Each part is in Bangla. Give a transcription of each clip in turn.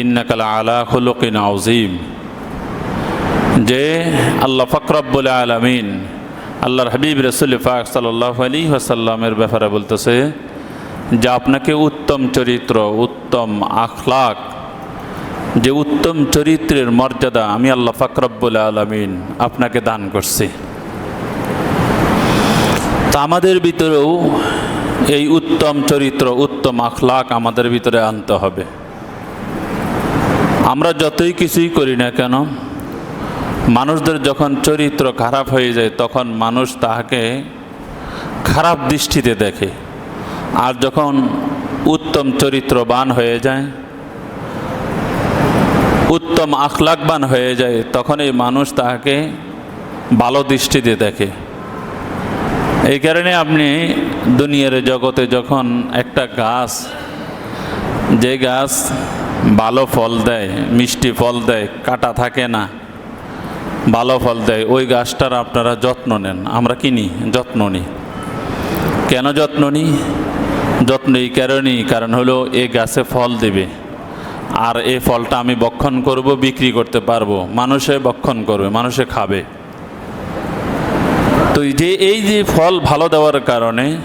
ইন্নাকাল আউজিম যে আল্লাহ ফকরব্বুল আলমিন, আল্লাহর হাবিব রসুল ফাক সাল্লাহ আলী ব্যাপারে বলতেছে যে আপনাকে উত্তম চরিত্র, উত্তম আখলাক, যে উত্তম চরিত্রের মর্যাদা আমি আল্লাহ ফাকরব্বুল আলমিন আপনাকে দান করছি। তা আমাদের ভিতরেও এই উত্তম চরিত্র, উত্তম আখলাক আমাদের ভিতরে আনতে হবে। আমরা যতই কিছুই করি না কেন, মানুষদের যখন চরিত্র খারাপ হয়ে যায়, তখন মানুষ তাহাকে খারাপ দৃষ্টিতে দেখে। আর যখন উত্তম চরিত্রবান হয়ে যায়, উত্তম আখলাকবান হয়ে যায় তখন এই মানুষ তাহাকে ভালো দৃষ্টিতে দেখে। এই কারণে আপনি দুনিয়ার জগতে যখন একটা গাছ, যে গাছ ভালো ফল দেয়, মিষ্টি ফল দেয়, কাটা থাকে না। ভালো ফল দেয়, ওই গাছটার আপনারা যত্ন নেন, আমরা কিনি যত্ন নিই। কেন যত্ন নিই? যত্ন এই কারণেই, কারণ হলো এই গাছে ফল দেবে। আর এই ফলটা আমি বক্ষণ করব, বিক্রি করতে পারব। মানুষে বক্ষণ করবে, মানুষে খাবে। তো যে, এই যে ফল ভালো দেওয়ার কারণে,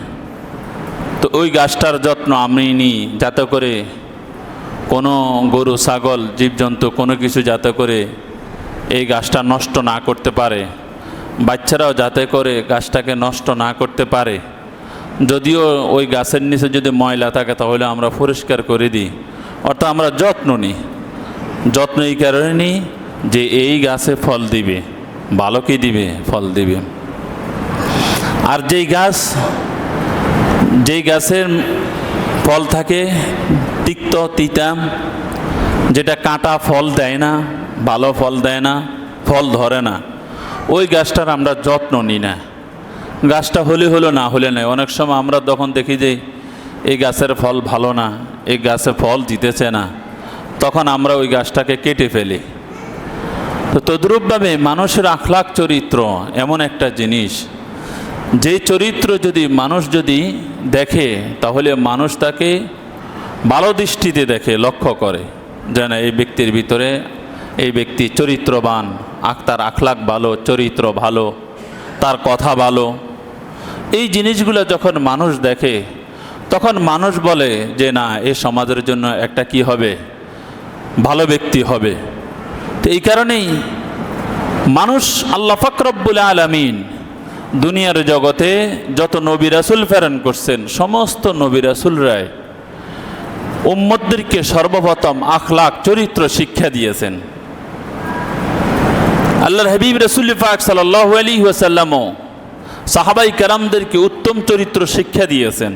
তো ওই গাছটার যত্ন আমি নিই, যাতে করে কোনো গরু, ছাগল, জীবজন্তু কোনো কিছু যাতে করে এই গাছটা নষ্ট না করতে পারে। বাচ্চারাও যাতে করে গাছটাকে নষ্ট না করতে পারে। যদিও ওই গাছের নিচে যদি ময়লা থাকে তাহলে আমরা পরিষ্কার করে দিই। অর্থাৎ আমরা যত্ন নিই। যত্ন এই কারণে নিই যে এই গাছে ফল দিবে, ভালো কি দিবে? ফল দিবে। আর যেই গাছ, যেই গাছের ফল থাকে তিক্ত তিতা, যেটা কাঁটা ফল দেয় না, ভালো ফল দেয় না, ফল ধরে না। ওই গাছটার আমরা যত্ন নিই না। গাছটা হলে হলো না হলে নয়। অনেক সময় আমরা তখন দেখি যে এই গাছের ফল ভালো না, এই গাছে ফল দিতেছে না, তখন আমরা ওই গাছটাকে কেটে ফেলি। তো তদ্রূপভাবে মানুষের আখলাক চরিত্র এমন একটা জিনিস যেই চরিত্র যদি মানুষ যদি দেখে, তাহলে মানুষ তাকে ভালো দৃষ্টিতে দেখে লক্ষ্য করে যে না এই ব্যক্তির ভিতরে এই ব্যক্তি চরিত্রবান আক্তার আখলাক ভালো, চরিত্র ভালো, তার কথা ভালো। এই জিনিসগুলো যখন মানুষ দেখে, তখন মানুষ বলে যে, না, এ সমাজের জন্য একটা কি হবে? ভালো ব্যক্তি হবে। তো এই কারণেই মানুষ আল্লাহ ফকরব্বুল আলমিন দুনিয়ার জগতে যত নবী রাসুল করছেন, সমস্ত নবী রাসুলরাই উম্মদদেরকে সর্বপ্রথম আখলাক, চরিত্র, শিক্ষা দিয়েছেন। আল্লাহর হাবিব রসুল পাক সাল্লাহ আলী ওয়াসাল্লামও সাহাবাই কারামদেরকে উত্তম চরিত্র শিক্ষা দিয়েছেন।